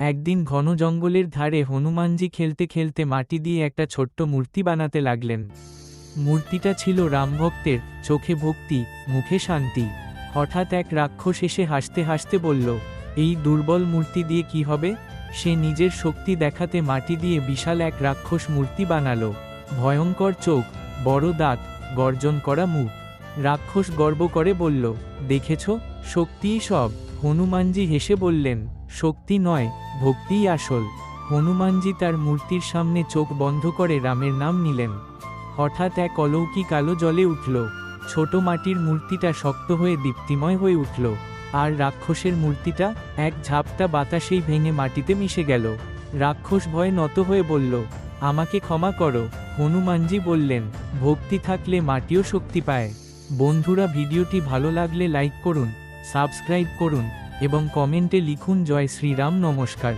একদিন ঘন জঙ্গলের ধারে হনুমানজি খেলতে খেলতে মাটি দিয়ে একটা ছোট্ট মূর্তি বানাতে লাগলেন। মূর্তিটা ছিল রামভক্তের চোখে ভক্তি, মুখে শান্তি। হঠাৎ এক রাক্ষস এসে হাসতে হাসতে বলল, এই দুর্বল মূর্তি দিয়ে কি হবে? সে নিজের শক্তি দেখাতে মাটি দিয়ে বিশাল এক রাক্ষস মূর্তি বানালো। ভয়ঙ্কর চোখ, বড় দাঁত, গর্জন করা মুখ। রাক্ষস গর্ব করে বলল, দেখেছ, শক্তিই সব। হনুমানজি হেসে বললেন, শক্তি নয় ভক্তিই আসল। হনুমানজি তার মূর্তির সামনে চোখ বন্ধ করে রামের নাম নিলেন। হঠাৎ এক অলৌকিক আলো জলে উঠল। ছোট মাটির মূর্তিটা শক্ত হয়ে দীপ্তিময় হয়ে উঠল। আর রাক্ষসের মূর্তিটা এক ঝাপটা বাতাসেই ভেঙে মাটিতে মিশে গেল। রাক্ষস ভয়ে নত হয়ে বলল, আমাকে ক্ষমা করো। হনুমানজি বললেন, ভক্তি থাকলে মাটিও শক্তি পায়। বন্ধুরা, ভিডিওটি ভালো লাগলে লাইক করুন, সাবস্ক্রাইব করুন। এবং কমেন্টে লিখুন জয় শ্রীরাম নমস্কার।